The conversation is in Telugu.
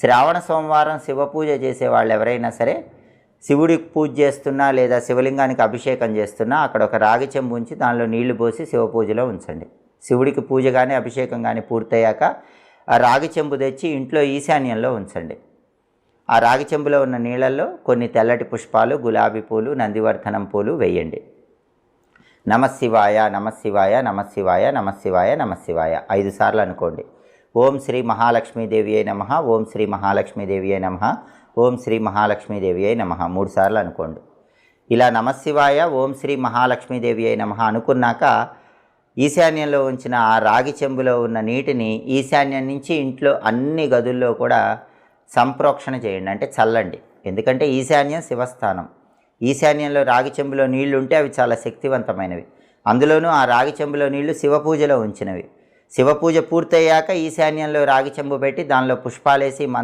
శ్రావణ సోమవారం శివ పూజ చేసే వాళ్ళు ఎవరైనా సరే శివుడికి పూజ చేస్తున్నా లేదా శివలింగానికి అభిషేకం చేస్తున్నా అక్కడ ఒక రాగి చెంబు ఉంచి దానిలో నీళ్ళు పోసి శివ పూజలో ఉంచండి. శివుడికి పూజ కానీ అభిషేకం కానీ పూర్తయ్యాక ఆ రాగి చెంబు తెచ్చి ఇంట్లో ఈశాన్యంలో ఉంచండి. ఆ రాగి చెంబులో ఉన్న నీళ్ళల్లో కొన్ని తెల్లటి పుష్పాలు గులాబీ పూలు నందివర్ధనం పూలు వేయండి. నమశివాయ నమశివాయ నమశివాయ నమశివాయ నమశివాయ ఐదు సార్లు అనుకోండి. ఓం శ్రీ మహాలక్ష్మీదేవి అయి నమ ఓం శ్రీ మహాలక్ష్మీదేవి అయి నమ ఓం శ్రీ మహాలక్ష్మీదేవి అయి నమ. మూడు సార్లు అనుకోండి. ఇలా నమశివాయ ఓం శ్రీ మహాలక్ష్మీదేవి అయి నమ అనుకున్నాక ఈశాన్యంలో ఉంచిన ఆ రాగి చెంబులో ఉన్న నీటిని ఈశాన్యం నుంచి ఇంట్లో అన్ని గదుల్లో కూడా సంప్రోక్షణ చేయండి. అంటే చల్లండి. ఎందుకంటే ఈశాన్యం శివస్థానం. ఈశాన్యంలో రాగి చెంబులో నీళ్ళు ఉంటే అవి చాలా శక్తివంతమైనవి. అందులోనూ ఆ రాగి చెంబులో నీళ్ళు శివ పూజలో ఉంచినవి. శివ పూజ పూర్తయ్యాక ఈశాన్యంలో రాగి చెంబు పెట్టి దానిలో పుష్పాలేసి